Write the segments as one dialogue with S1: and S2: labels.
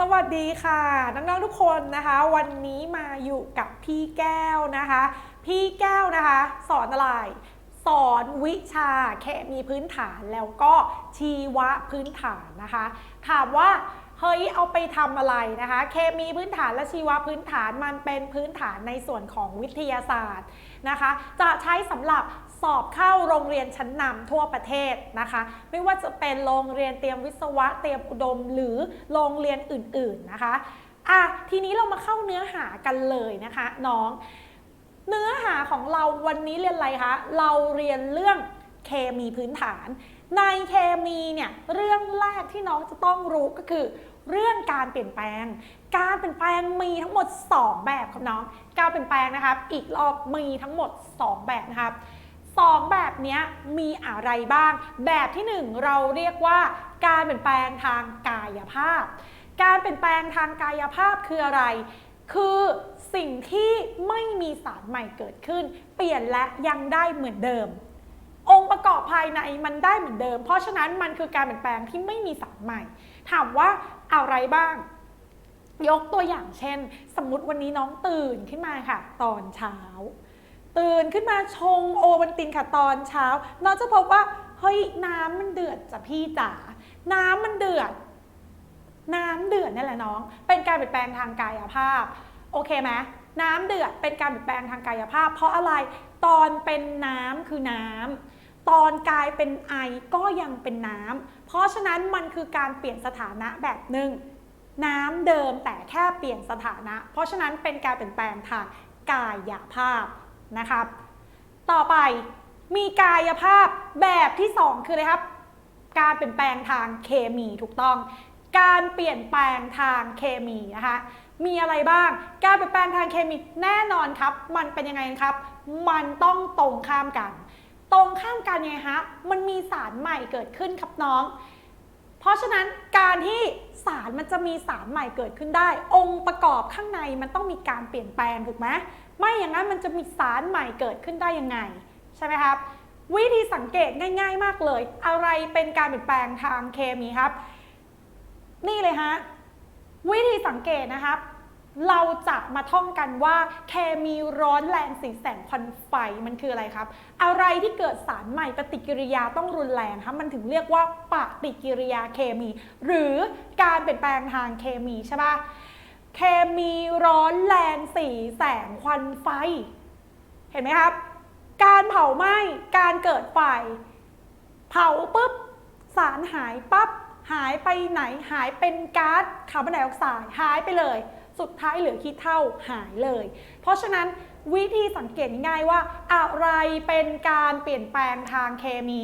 S1: สวัสดีค่ะ น้องๆทุกคนนะคะ วันนี้มาอยู่กับพี่แก้วนะคะ พี่แก้วนะคะ สอนอะไร สอนวิชาเคมีพื้นฐานแล้วก็ชีวะพื้นฐานนะคะ ถามว่าเฮ้ยเอาไปทำอะไรนะคะ เคมีพื้นฐานและชีวะพื้นฐานมันเป็นพื้นฐานในส่วนของวิทยาศาสตร์นะคะ จะใช้สำหรับ สอบเข้าโรงเรียนชั้นนำทั่วประเทศนะคะ ไม่ว่าจะเป็นโรงเรียนเตรียมวิศวะเตรียมอุดม หรือโรงเรียนอื่นๆนะคะอะทีนี้เรามาเข้าเนื้อหากันเลยนะคะน้อง เนื้อหาของเราวันนี้เรียนอะไรคะเราเรียนเรื่องเคมีพื้นฐาน ในเคมีเนี่ยเรื่องแรกที่น้องจะต้องรู้ก็คือ เรื่องการเปลี่ยนแปลง การเปลี่ยนแปลงมีทั้งหมด 2 แบบครับน้อง การเปลี่ยนแปลงนะครับ อีกรอบมีทั้งหมด 2 แบบนะครับ สองแบบนี้มีอะไรบ้าง แบบที่1เราเรียกว่า การเปลี่ยนแปลงทางกายภาพ การเปลี่ยนแปลงทางกายภาพคืออะไร คือสิ่งที่ไม่มีสารใหม่เกิดขึ้น เปลี่ยนและยังได้เหมือนเดิม องค์ประกอบภายในมันได้เหมือนเดิม เพราะฉะนั้นมันคือการเปลี่ยนแปลงที่ไม่มีสารใหม่ ถามว่าอะไรบ้างยกตัวอย่างเช่น สมมติวันนี้น้องตื่นขึ้นมาค่ะ ตอนเช้า ตื่นขึ้นมาชงโอวันตินค่ะตอนเช้าน้องจะพบว่าเฮ้ยน้ำมันเดือดจ้ะพี่จ๋าน้ำมันเดือด น้ำเดือดนี่แหละน้อง เป็นการเปลี่ยนแปลงทางกายภาพ โอเคไหมน้ำเดือดเป็นการเปลี่ยนแปลงทางกายภาพ เพราะอะไรตอนเป็นน้ำคือน้ำตอนกลายเป็นไอก็ยังเป็นน้ำเพราะฉะนั้นมันคือการเปลี่ยนสถานะแบบหนึ่งน้ำเดิมแต่แค่เปลี่ยนสถานะ เพราะฉะนั้นเป็นการเปลี่ยนแปลงทางกายภาพ นะครับ ต่อไปมีกายภาพแบบที่ 2 คืออะไรครับ การเปลี่ยนแปลงทางเคมีถูกต้อง การเปลี่ยนแปลงทางเคมีนะคะมีอะไรบ้าง การเปลี่ยนแปลงทางเคมีแน่นอนครับ มันเป็นยังไงครับ มันต้องตรงข้ามกัน ตรงข้ามกันไงฮะ มันมีสารใหม่เกิดขึ้นครับน้อง เพราะฉะนั้นการที่สารมันจะมีสารใหม่เกิดขึ้นได้ องค์ประกอบข้างในมันต้องมีการเปลี่ยนแปลงถูกไหม ไม่อย่างนั้นมันจะมีสารใหม่เกิดขึ้นได้ยังไง ใช่ไหมครับ วิธีสังเกตง่าย ๆ มากเลย อะไรเป็นการเปลี่ยนแปลงทางเคมีครับ นี่เลยฮะวิธีสังเกตนะครับเราจะมาท่องกันว่าเคมีร้อนแรงสีแสงควันไฟมันคืออะไรครับ อะไรที่เกิดสารใหม่ปฏิกิริยาต้องรุนแรงครับมันถึงเรียกว่าปฏิกิริยาเคมี หรือการเปลี่ยนแปลงทางเคมีใช่ปะเคมีร้อน แรงสีแสงควันไฟ เห็นไหมครับ การเผาไหม้การเกิดไฟ เผาปุ๊บ สารหายปั๊บหายไปไหนหายเป็นก๊าซคาร์บอนไดออกไซด์หายไปเลย สุดท้ายเหลือขี้เท่าหายเลย เพราะฉะนั้นวิธีสังเกตง่ายว่า อะไรเป็นการเปลี่ยนแปลงทางเคมี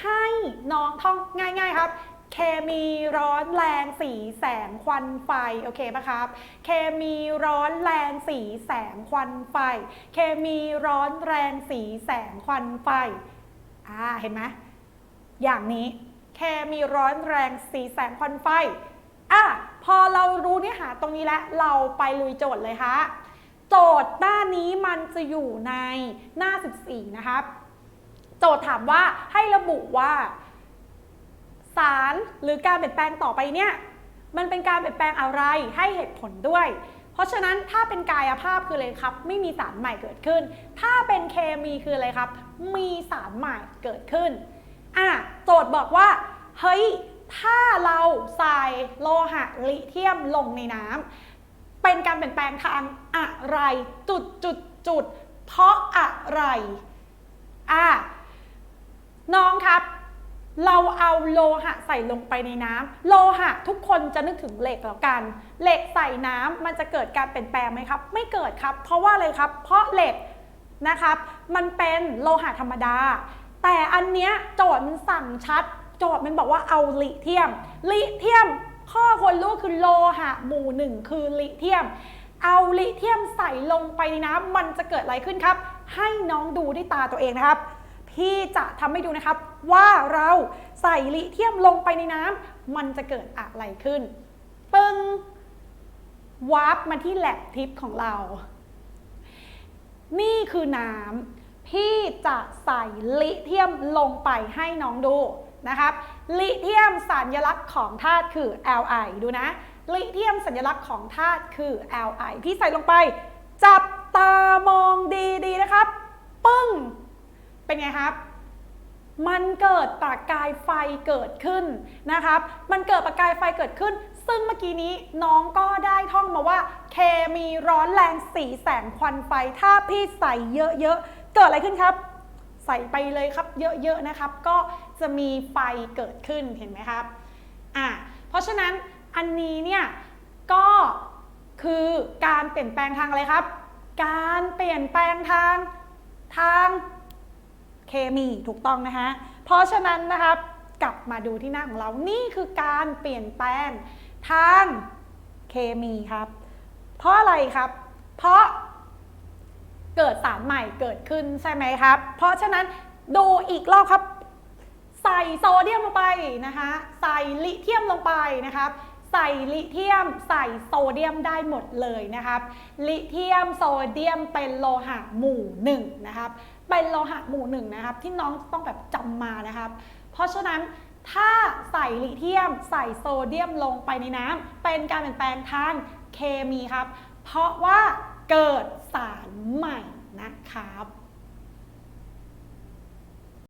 S1: ให้น้องท่องง่าย ๆ ครับ เคมีร้อนแรงสีแสงควันไฟโอเคปะครับ เคมีร้อนแรงสีแสงควันไฟ เคมีร้อนแรงสีแสงควันไฟอ่าเห็นไหมอย่างนี้แค่มีร้อนแรงสีแสงควันไฟอะพอเรารู้เนื้อหาตรงนี้แล้วเราไปลุยโจทย์เลยฮะโจทย์หน้านี้มันจะอยู่ในหน้า 14 นะครับ โจทย์ถามว่าให้ระบุว่า สารหรือการเปลี่ยนแปลงต่อไปเนี่ยมันเป็นการเปลี่ยนแปลงอะไรให้เหตุผลด้วย เพราะฉะนั้นถ้าเป็นกายภาพคืออะไรครับ ไม่มีสารใหม่เกิดขึ้น ถ้าเป็นเคมีคืออะไรครับ มีสารใหม่เกิดขึ้นอะโจทย์บอกว่าเฮ้ยถ้าเราใส่โลหะลิเทียมลงในน้ำเป็นการเปลี่ยนแปลงทางอะไร จุดจุดจุดเพราะอะไรอะน้องครับ เราเอาโลหะใส่ลงไปในน้ำโลหะทุกคนจะนึกถึงเหล็กแล้วกัน เหล็กใส่น้ำมันจะเกิดการเปลี่ยนแปลงไหมครับ ไม่เกิดครับ เพราะว่าอะไรครับ เพราะเหล็กนะครับ มันเป็นโลหะธรรมดา แต่อันเนี้ยโจทย์มันสั่งชัด โจทย์มันบอกว่าเอาลิเทียม ลิเทียม ข้อควรรู้คือโลหะหมู่หนึ่งคือลิเทียม เอาลิเทียมใส่ลงไปในน้ำมันจะเกิดอะไรขึ้นครับ ให้น้องดูด้วยตาตัวเองนะครับ พี่จะทำให้ดูนะครับ ว่าเราใส่ลิเทียมลงไปในน้ำมันจะเกิดอะไรขึ้น ปึ้งวาร์ปมาที่แลบทิปของเรา นี่คือน้ำพี่จะใส่ลิเทียมลงไปให้น้องดูนะครับ ลิเทียมสัญลักษณ์ของธาตุคือ Li ดูนะ ลิเทียมสัญลักษณ์ของธาตุคือ Li พี่ใส่ลงไป จับตามองดีๆนะครับ ปึ้ง เป็นไงครับ มันเกิดประกายไฟเกิดขึ้นนะครับ มันเกิดประกายไฟเกิดขึ้น ซึ่งเมื่อกี้นี้น้องก็ได้ท่องมาว่า เคมีร้อนแรงสีแสงควันไฟ ถ้าพี่ใส่เยอะๆ เกิดอะไรขึ้นครับใส่ไปเลยครับเยอะๆนะครับ ก็จะมีไฟเกิดขึ้นเห็นไหมครับอะเพราะฉะนั้นอันนี้เนี่ยก็คือการเปลี่ยนแปลงทางอะไรครับ การเปลี่ยนแปลงทางทาง เคมีถูกต้องนะคะเพราะฉะนั้นนะครับกลับมาดูที่หน้าของเรานี่คือการเปลี่ยนแปลงทางเคมีครับ เพราะอะไรครับ เพราะเกิดสารใหม่เกิดขึ้นใช่ไหมครับ เพราะฉะนั้นดูอีกรอบครับ ใส่โซเดียมลงไปนะคะใส่ลิเทียมลงไปนะครับใส่ลิเทียมใส่โซเดียมได้หมดเลยนะครับ ลิเทียมโซเดียมเป็นโลหะหมู่หนึ่งนะครับ เป็นโลหะหมู่หนึ่งนะครับ ที่น้องต้องแบบจำมานะครับ เพราะฉะนั้นถ้าใส่ลิเทียม ใส่โซเดียมลงไปในน้ำเป็นการเปลี่ยนแปลงทางเคมีครับ เพราะว่าเกิดสารใหม่นะครับ